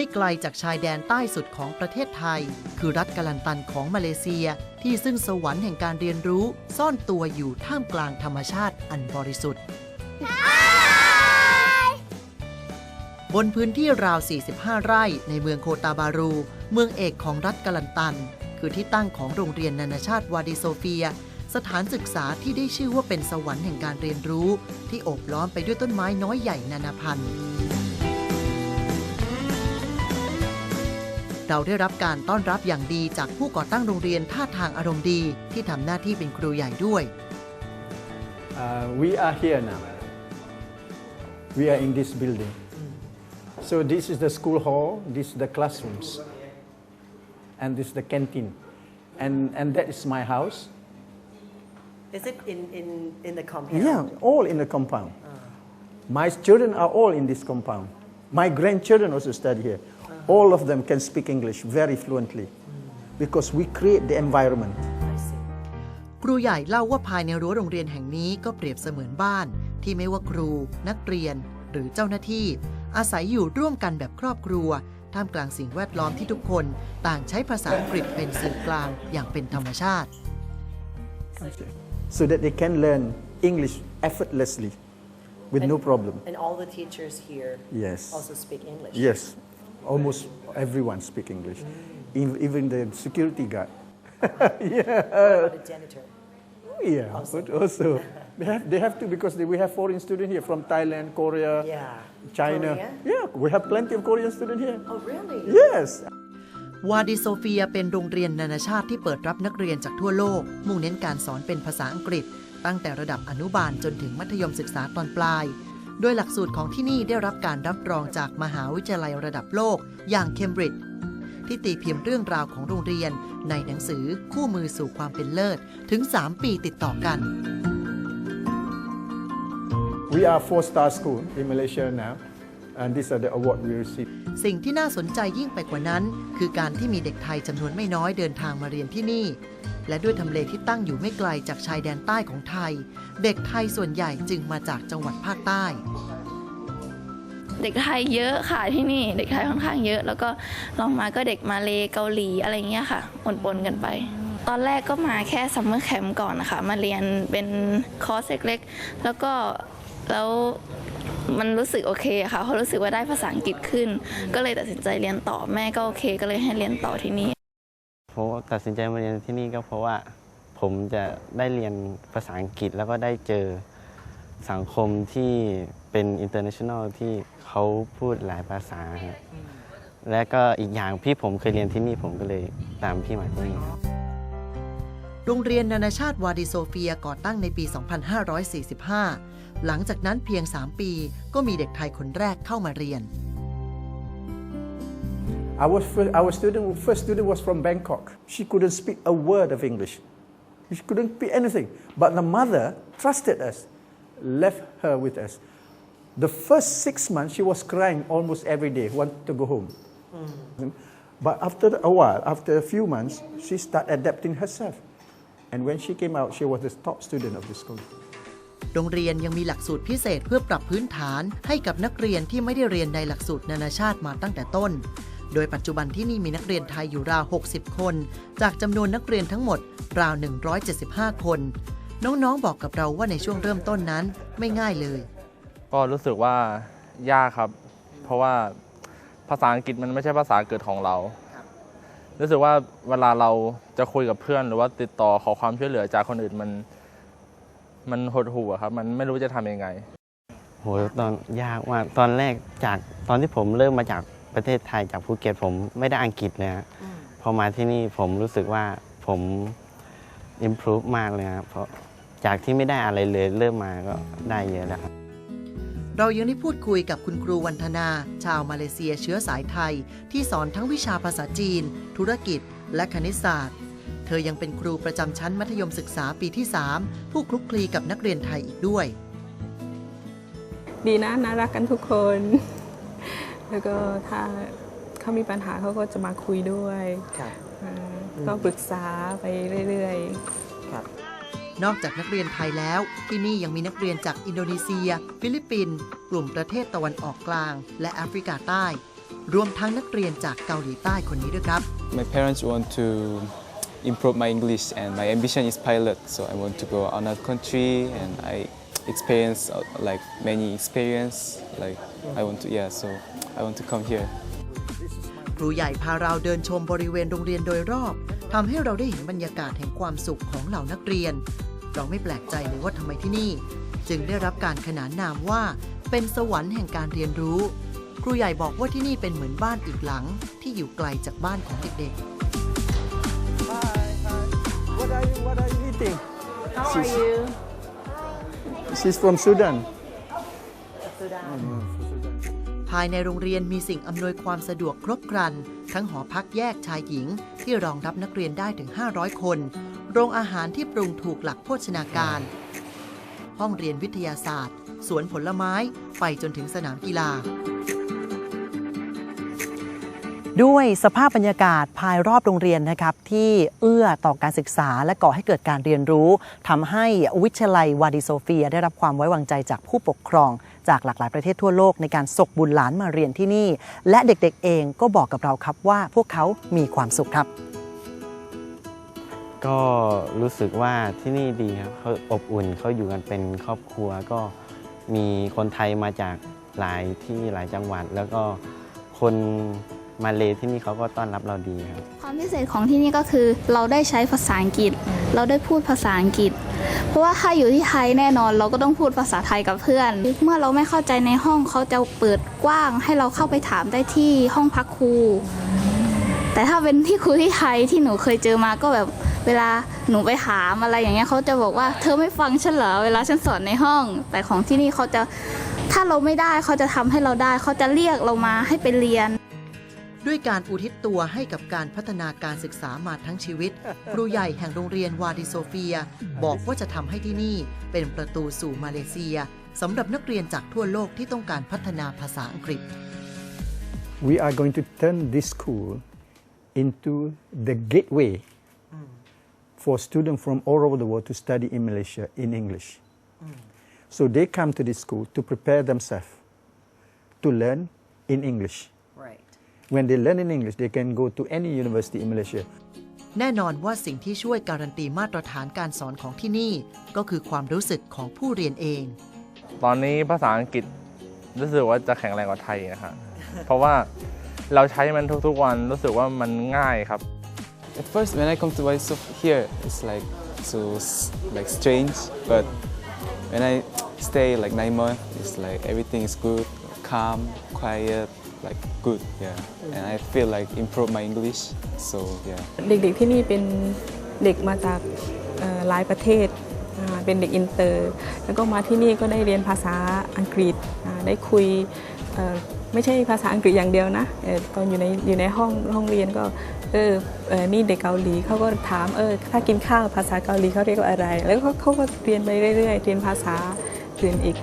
ไม่ไกลจากชายแดนใต้สุดของประเทศไทย คือรัฐกาลันตันของมาเลเซีย ที่ซึ่งสวรรค์แห่งการเรียนรู้ ซ่อนตัวอยู่ท่ามกลางธรรมชาติอันบริสุทธิ์ บนพื้นที่ราว 45 ไร่ในเมืองโคตาบารู เมืองเอกของรัฐกาลันตัน คือที่ตั้งของโรงเรียนนานาชาติวาดิโซเฟีย สถานศึกษาที่ได้ชื่อว่าเป็นสวรรค์แห่งการเรียนรู้ ที่โอบล้อมไปด้วยต้นไม้น้อยใหญ่นานาพันธุ์ เราได้รับการต้อนรับอย่างดีจากผู้ก่อตั้งโรงเรียนท่าทางอารมณ์ดี ที่ทำหน้าที่เป็นครูใหญ่ด้วย Uh, we are here now. We are in this building. So this is the school hall, this is the classrooms, and this is the canteen. And, and that is my house. Is it in in in the compound? Yeah, all in the compound. My children are all in this compound. My grandchildren also study here. All of them can speak English very fluently because we create the environment. ครูใหญ่เล่าว่าภายในรั้วโรงเรียนแห่งนี้ก็เปรียบเสมือนบ้าน ที่ไม่ว่าครู นักเรียน หรือเจ้าหน้าที่ อาศัยอยู่ร่วมกันแบบครอบครัว ท่ามกลางสิ่งแวดล้อมที่ทุกคน ต่างใช้ภาษาอังกฤษเป็นสื่อกลางอย่างเป็นธรรมชาติ So that they can learn English effortlessly with no problem. And all the teachers here Yes. also speak English. Yes, almost everyone speak English, Ev- even the security guard. Or the janitor. Yeah, but also they have, they have to because they, we have foreign students here from Thailand, Korea, Yeah. China. Korea? Yeah, we have plenty of Korean students here. Oh, really? Yes. วาดิโซเฟียเป็นโรงเรียนนานาชาติที่เปิดรับนักเรียนจากทั่วโลก มุ่งเน้นการสอนเป็นภาษาอังกฤษ ตั้งแต่ระดับอนุบาลจนถึงมัธยมศึกษาตอนปลาย โดยหลักสูตรของที่นี่ได้รับการรับรองจากมหาวิทยาลัยระดับโลก อย่างเคมบริดจ์ที่ตีพิมพ์เรื่องราวของโรงเรียน ในหนังสือคู่มือสู่ความเป็นเลิศ ถึง 3 ปีติดต่อกัน We are four-star school in Malaysia now, and these are the award we received. สิ่งที่น่าสนใจยิ่งไปกว่านั้น คือการที่มีเด็กไทยจำนวนไม่น้อยเดินทางมาเรียนที่นี่ และด้วยทำเลที่ตั้งอยู่ไม่ไกลจากชายแดนใต้ของไทย เด็กไทยส่วนใหญ่จึงมาจากจังหวัดภาคใต้ เด็กไทยเยอะค่ะที่นี่ เด็กไทยค่อนข้างเยอะ แล้วก็ลองมาก็เด็กมาเลเกาหลีอะไรเงี้ยค่ะปนๆกันไป ตอนแรกก็มาแค่ซัมเมอร์แคมป์ก่อนนะคะมาเรียนเป็นคอร์สเล็กๆแล้วก็แล้วมันรู้สึกโอเคค่ะเพราะรู้สึกว่าได้ภาษาอังกฤษขึ้น ก็เลยตัดสินใจเรียนต่อแม่ก็โอเค ก็เลยให้เรียนต่อที่นี่ ผมตัดสินใจมาเรียนที่นี่ก็เพราะว่าผมจะได้เรียนภาษาอังกฤษแล้วก็ได้เจอสังคมที่เป็น international ที่เขาพูดหลายภาษาฮะและก็อีกอย่างพี่ผมเคยเรียนที่นี่ผมก็เลยตามพี่มาที่นี่ครับโรงเรียนนานาชาติวาดิโซเฟียก่อตั้งในปี 2545 หลังจากนั้นเพียง 3 ปีก็มีเด็กไทยคนแรกเข้ามาเรียน Our first, our student, first student was from Bangkok. She couldn't speak a word of English. She couldn't speak anything. But the mother trusted us, left her with us. The first six months, she was crying almost every day, wanted to go home. But after a while, after a few months, she started adapting herself. And when she came out, she was the top student of the school. โรงเรียนยังมีหลักสูตรพิเศษเพื่อปรับพื้นฐานให้กับนักเรียนที่ไม่ได้เรียนในหลักสูตรนานาชาติมาตั้งแต่ต้น โดยปัจจุบันที่นี่มีนักเรียนไทยอยู่ราว 60 คน จากจำนวนนักเรียนทั้งหมดราว 175 คน น้องๆบอกกับเราว่าในช่วงเริ่มต้นนั้นไม่ง่ายเลย ก็รู้สึกว่ายากครับ เพราะว่าภาษาอังกฤษมันไม่ใช่ภาษาเกิดของเรา รู้สึกว่าเวลาเราจะคุยกับเพื่อน หรือว่าติดต่อขอความช่วยเหลือจากคนอื่นมันมันหดหู่อะครับ มันไม่รู้จะทำยังไง โห ตอนยากมากตอนแรกจากตอนที่ผมเริ่มมาจาก ประเทศไทยจากภูเก็ตผมไม่ได้อังกฤษเลยฮะพอมาที่นี่ผมรู้สึกว่าผม improve มากเลยครับเพราะจากที่ไม่ได้อะไรเลยเริ่มมาก็ได้เยอะแล้วครับเรายังได้พูดคุยกับคุณครูวันธนา ชาวมาเลเซียเชื้อสายไทย ที่สอนทั้งวิชาภาษาจีน ธุรกิจ และคณิตศาสตร์ เธอยังเป็นครูประจำชั้นมัธยมศึกษาปีที่ 3 ผู้คลุกคลีกับนักเรียนไทยอีกด้วย ดีนะน่ารักกันทุกคน แล้วก็ถ้าเขามีปัญหาเขาก็จะมาคุยด้วยครับเอ่อก็ปรึกษาไปเรื่อยๆครับ นอกจากนักเรียนไทยแล้ว ที่นี่ยังมีนักเรียนจากอินโดนีเซีย ฟิลิปปินส์กลุ่มประเทศตะวันออกกลาง และแอฟริกาใต้ รวมทั้งนักเรียนจากเกาหลีใต้คนนี้ด้วยครับ My parents want to improve my English and my ambition is pilot. So I want to go another country and I experience uh, like many experience. Like I want to yeah. So I want to come here. ครูใหญ่พาเราเดินชมบริเวณโรงเรียนโดยรอบทำให้เราได้เห็นบรรยากาศแห่งความสุขของเหล่านักเรียน เราไม่แปลกใจเลยว่าทำไมที่นี่ จึงได้รับการขนานนามว่า เป็นสวรรค์แห่งการเรียนรู้ ครูใหญ่บอกว่าที่นี่เป็นเหมือนบ้านอีกหลัง ที่อยู่ไกลจากบ้านของเด็ก Hi, hi. What are you, what are you eating? How are you? She's from Sudan. ๆ ภายในโรงเรียนมีสิ่งอำนวยความสะดวกครบครัน ทั้งหอพักแยกชายหญิง ที่รองรับนักเรียนได้ถึง 500 คน โรงอาหารที่ปรุงถูกหลักโภชนาการ ห้องเรียนวิทยาศาสตร์ สวนผลไม้ ไปจนถึงสนามกีฬา ด้วยสภาพบรรยากาศภายรอบโรงเรียนนะครับ ที่เอื้อต่อการศึกษาและก่อให้เกิดการเรียนรู้ทำให้วิทยาลัยวาดิโซเฟีย ได้รับความไว้วางใจจากผู้ปกครอง จากหลากหลายประเทศทั่วโลกในการส่งบุญหลานมาเรียนที่นี่ และเด็กๆเองก็บอกกับเราครับว่าพวกเขามีความสุขครับ ก็รู้สึกว่าที่นี่ดีครับเขาอบอุ่นเขาอยู่กันเป็นครอบครัวก็มีคนไทยมาจากหลายที่หลายจังหวัด แล้วก็คนมาเลที่นี่เขาก็ต้อนรับเราดีครับ ความพิเศษของที่นี่ก็คือเราได้ใช้ภาษาอังกฤษ เราได้พูดภาษาอังกฤษเพ ราะว่าถ้าอยู่ที่ไทยแน่นอนเราก็ต้องพูดภาษาไทยกับเพื่อน เมื่อเราไม่เข้าใจในห้องเขาจะเปิดกว้างให้เราเข้าไปถามได้ที่ห้องพักครูแต่ถ้าเป็นที่ครูที่ไทยที่หนูเคยเจอมาก็แบบเวลาหนูไปถามอะไรอย่างเงี้ยเขาจะบอกว่าเธอไม่ฟังฉันเหรอเวลาฉันสอนในห้อง แต่ของที่นี่เขาจะถ้าเราไม่ได้เขาจะทำให้เราได้เขาจะเรียกเรามาให้ไปเรียน ด้วยการอุทิศตัวให้กับการพัฒนาการศึกษามาทั้งชีวิต ครูใหญ่แห่งโรงเรียนวาดิโซเฟีย บอกว่าจะทำให้ที่นี่เป็นประตูสู่มาเลเซียสำหรับนักเรียนจากทั่วโลกที่ต้องการพัฒนาภาษาอังกฤษ We are going to turn this school into the gateway for students from all over the world to study in Malaysia in English. So they come to this school to prepare themselves to learn in English. Right. When they learn in English, they can go to any university in Malaysia. แน่นอนว่าสิ่งที่ช่วยการันตีมาตรฐานการสอนของที่นี่ ก็คือความรู้สึกของผู้เรียนเอง ตอนนี้ภาษาอังกฤษรู้สึกว่าจะแข็งแรงกว่าไทยนะครับเพราะว่าเราใช้มันทุกๆวันรู้สึกว่ามันง่ายครับ At first, when I come to Waisof here, it's like so s- like strange. But when I stay like nine months, it's like everything is good, calm, quiet, like good. Yeah, and I feel like improve my English. So yeah. เด็กๆที่นี่เป็นเด็กมาจากหลายประเทศเป็นเด็กอินเตอร์แล้วก็มาที่นี่ก็ได้เรียนภาษาอังกฤษได้คุยไม่ใช่ภาษาอังกฤษอย่างเดียวนะตอนอยู่ในอยู่ในห้องห้องเรียนก็เออเออนี่เด็กเกาหลีเขาก็ถามเออถ้ากินข้าวภาษาเกาหลีเขาเรียกว่าอะไร แล้วเขาเขาก็เรียนไปเรื่อยๆ เรียนภาษาอื่นอีก